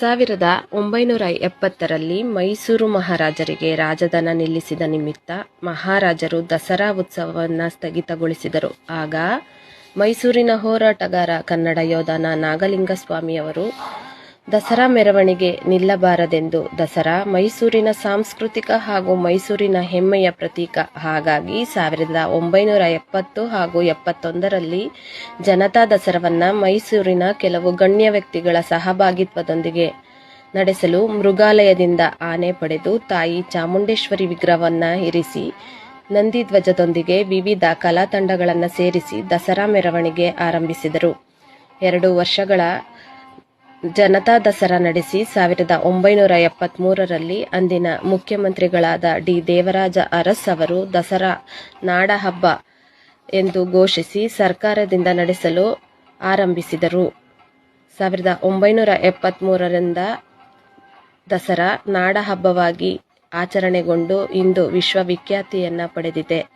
ಸಾವಿರದ ಒಂಬೈನೂರ ಎಪ್ಪತ್ತರಲ್ಲಿ ಮೈಸೂರು ಮಹಾರಾಜರಿಗೆ ರಾಜಧನ ನಿಲ್ಲಿಸಿದ ನಿಮಿತ್ತ ಮಹಾರಾಜರು ದಸರಾ ಉತ್ಸವವನ್ನು ಸ್ಥಗಿತಗೊಳಿಸಿದರು. ಆಗ ಮೈಸೂರಿನ ಹೋರಾಟಗಾರ ಕನ್ನಡ ಯೋಧನ ನಾಗಲಿಂಗಸ್ವಾಮಿಯವರು ದಸರಾ ಮೆರವಣಿಗೆ ನಿಲ್ಲಬಾರದೆಂದು ದಸರಾ ಮೈಸೂರಿನ ಸಾಂಸ್ಕೃತಿಕ ಹಾಗೂ ಮೈಸೂರಿನ ಹೆಮ್ಮೆಯ ಪ್ರತೀಕ. ಹಾಗಾಗಿ ಸಾವಿರದ ಒಂಬೈನೂರ ಎಪ್ಪತ್ತು ಹಾಗೂ ಎಪ್ಪತ್ತೊಂದರಲ್ಲಿ ಜನತಾ ದಸರಾವನ್ನ ಮೈಸೂರಿನ ಕೆಲವು ಗಣ್ಯ ವ್ಯಕ್ತಿಗಳ ಸಹಭಾಗಿತ್ವದೊಂದಿಗೆ ನಡೆಸಲು ಮೃಗಾಲಯದಿಂದ ಆನೆ ಪಡೆದು ತಾಯಿ ಚಾಮುಂಡೇಶ್ವರಿ ವಿಗ್ರಹವನ್ನು ಇರಿಸಿ ನಂದಿಧ್ವಜದೊಂದಿಗೆ ವಿವಿಧ ಕಲಾ ತಂಡಗಳನ್ನು ಸೇರಿಸಿ ದಸರಾ ಮೆರವಣಿಗೆ ಆರಂಭಿಸಿದರು. ಎರಡು ವರ್ಷಗಳ ಜನತಾ ದಸರಾ ನಡೆಸಿ ಸಾವಿರದ ಒಂಬೈನೂರ ಎಪ್ಪತ್ಮೂರರಲ್ಲಿ ಅಂದಿನ ಮುಖ್ಯಮಂತ್ರಿಗಳಾದ ಡಿ. ದೇವರಾಜ ಅರಸ್ ಅವರು ದಸರಾ ನಾಡಹಬ್ಬ ಎಂದು ಘೋಷಿಸಿ ಸರ್ಕಾರದಿಂದ ನಡೆಸಲು ಆರಂಭಿಸಿದರು. ಸಾವಿರದ ಒಂಬೈನೂರ ಎಪ್ಪತ್ಮೂರರಿಂದ ದಸರಾ ನಾಡಹಬ್ಬವಾಗಿ ಆಚರಣೆಗೊಂಡು ಇಂದು ವಿಶ್ವವಿಖ್ಯಾತಿಯನ್ನ ಪಡೆದಿದೆ.